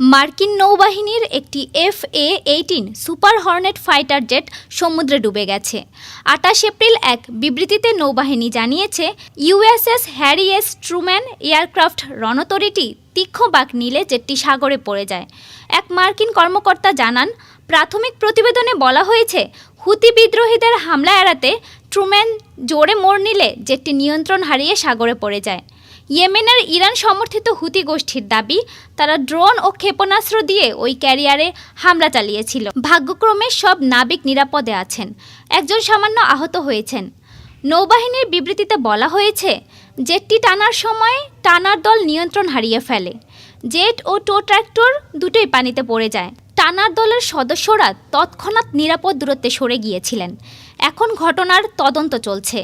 মার্কিন নৌবাহিনীর একটি F A eighteen super hornet fighter jet সমুদ্রে ডুবে গেছে। আটাশ এপ্রিল এক বিবৃতিতে নৌবাহিনী জানিয়েছে USS Harry S Truman aircraft রণতরীটি তীক্ষ্ণ বাঁক নিলে জেটটি সাগরে পড়ে যায়। এক মার্কিন কর্মকর্তা জানান, প্রাথমিক প্রতিবেদনে বলা হয়েছে, হুতি বিদ্রোহীদের হামলা এড়াতে ট্রুম্যান জোরে মোড় নিলে জেটটি নিয়ন্ত্রণ হারিয়ে সাগরে পড়ে যায়। ইয়েমেনের ইরান সমর্থিত হুতি গোষ্ঠীর দাবি, তারা ড্রোন ও ক্ষেপণাস্ত্র দিয়ে ওই ক্যারিয়ারে হামলা চালিয়েছিল। ভাগ্যক্রমে সব নাবিক নিরাপদে আছেন। একজন সামান্য আহত হয়েছেন। নৌবাহিনীর বিবৃতিতে বলা হয়েছে, জেটটি টানার সময় টানার দল নিয়ন্ত্রণ হারিয়ে ফেলে। জেট ও টো ট্র্যাক্টর দুটোই পানিতে পড়ে যায়। টানার দলের সদস্যরা তৎক্ষণাৎ নিরাপদ দূরত্বে সরে গিয়েছিলেন। এখন ঘটনার তদন্ত চলছে।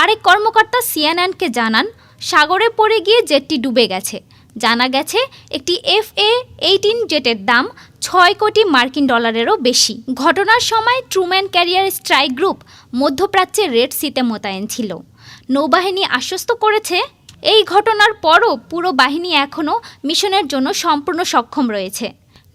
আরেক কর্মকর্তা সিএনএনকে জানান, সাগরে পড়ে গিয়ে জেটটি ডুবে গেছে। জানা গেছে, একটি এফ এ এইটিন জেটের দাম ছয় কোটি মার্কিন ডলারেরও বেশি। ঘটনার সময় ট্রুম্যান ক্যারিয়ার স্ট্রাইক গ্রুপ মধ্যপ্রাচ্যের রেড সিতে মোতায়েন ছিল। নৌবাহিনী আশ্বস্ত করেছে, এই ঘটনার পরও পুরো বাহিনী এখনও মিশনের জন্য সম্পূর্ণ সক্ষম রয়েছে।